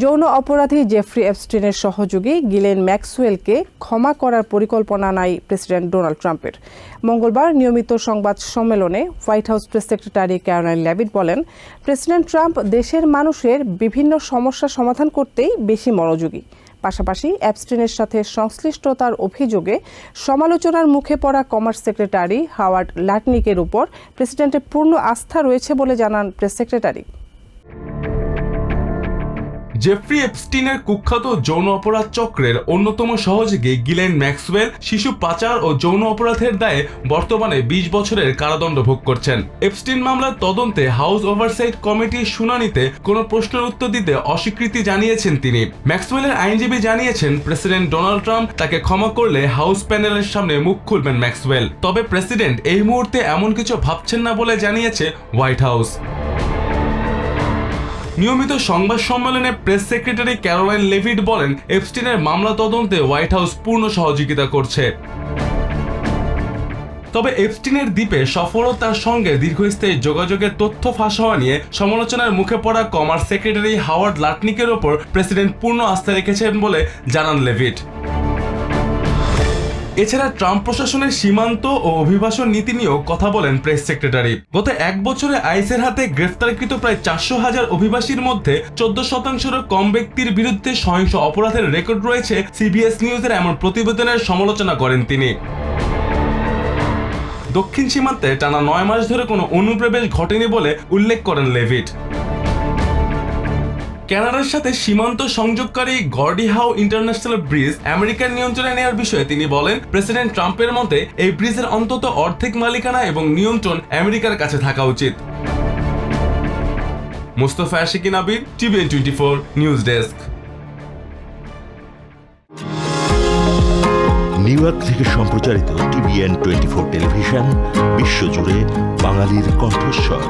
যৌন অপরাধী জেফ্রি এপস্টিনের সহযোগী গিলেন ম্যাক্সওয়েলকে ক্ষমা করার পরিকল্পনা নাই প্রেসিডেন্ট ডোনাল্ড ট্রাম্পের। মঙ্গলবার নিয়মিত সংবাদ সম্মেলনে White House press secretary Caroline Leavitt বলেন, প্রেসিডেন্ট ট্রাম্প দেশের মানুষের বিভিন্ন সমস্যা সমাধান করতেই বেশি মনোযোগী। পাশাপাশি অ্যাপস্টিনের সাথে সংশ্লিষ্টতার অভিযোগে সমালোচনার মুখে পড়া কমার্স সেক্রেটারি হাওয়ার্ড লাটনিকের উপর প্রেসিডেন্টের পূর্ণ আস্থা রয়েছে বলে জানান প্রেস সেক্রেটারি। জেফ্রি এপস্টিনের কুখ্যাত যৌন অপরাধ চক্রের অন্যতম সহযোগী গিলেন ম্যাক্সওয়েল, শিশু পাচার ও যৌন অপরাধের দায়ে বর্তমানে বিশ বছরের কারাদণ্ড ভোগ করছেন। এপস্টিন মামলার তদন্তে হাউস ওভারসাইট কমিটির শুনানিতে কোনো প্রশ্নের উত্তর দিতে অস্বীকৃতি জানিয়েছেন তিনি। ম্যাক্সওয়েলের আইনজীবী জানিয়েছেন, প্রেসিডেন্ট ডোনাল্ড ট্রাম্প তাকে ক্ষমা করলে হাউস প্যানেলের সামনে মুখ খুলবেন ম্যাক্সওয়েল। তবে প্রেসিডেন্ট এই মুহূর্তে এমন কিছু ভাবছেন না বলে জানিয়েছে হোয়াইট হাউস। নিয়মিত সংবাদ সম্মেলনে প্রেস সেক্রেটারি ক্যারোলাইন লেভিড বলেন, এফস্টিনের মামলা তদন্তে হোয়াইট হাউস পূর্ণ সহযোগিতা করছে। তবে এফস্টিনের দ্বীপে সফলতার সঙ্গে দীর্ঘস্থায়ী যোগাযোগের তথ্য ফাঁস হওয়া নিয়ে সমালোচনার মুখে পড়া কমার্স সেক্রেটারি হাওয়ার্ড লাটনিকের ওপর প্রেসিডেন্ট পূর্ণ আস্থা রেখেছেন বলে জানান লেভিড। এছাড়া ট্রাম্প প্রশাসনের সীমান্ত ও অভিবাসন নীতি নিয়েও কথা বলেন প্রেস সেক্রেটারি। গত এক বছরে আইসের হাতে গ্রেফতারকৃত প্রায় চারশো হাজার অভিবাসীর মধ্যে চোদ্দ শতাংশেরও কম ব্যক্তির বিরুদ্ধে সহিংস অপরাধের রেকর্ড রয়েছে সিবিএস নিউজের এমন প্রতিবেদনের সমালোচনা করেন তিনি। দক্ষিণ সীমান্তে টানা নয় মাস ধরে কোনো অনুপ্রবেশ ঘটেনি বলে উল্লেখ করেন লেভিট। কানাডার সাথে সীমান্ত সংযোগকারী গর্ডি হাউ ইন্টারন্যাশনাল ব্রিজ আমেরিকার নিয়ন্ত্রণে নেওয়ার বিষয়ে তিনি বলেন, প্রেসিডেন্ট ট্রাম্পের মতে, এই ব্রিজের অন্তত অর্ধেক মালিকানা এবং নিয়ন্ত্রণ আমেরিকার কাছে থাকা উচিত। Mustafa Ashikin Abir TVN twenty four news desk. New York থেকে সম্প্রচারিত টিভিএন টোয়েন্টি ফোর টেলিভিশন, বিশ্বজুড়ে বাঙালির কণ্ঠস্বর।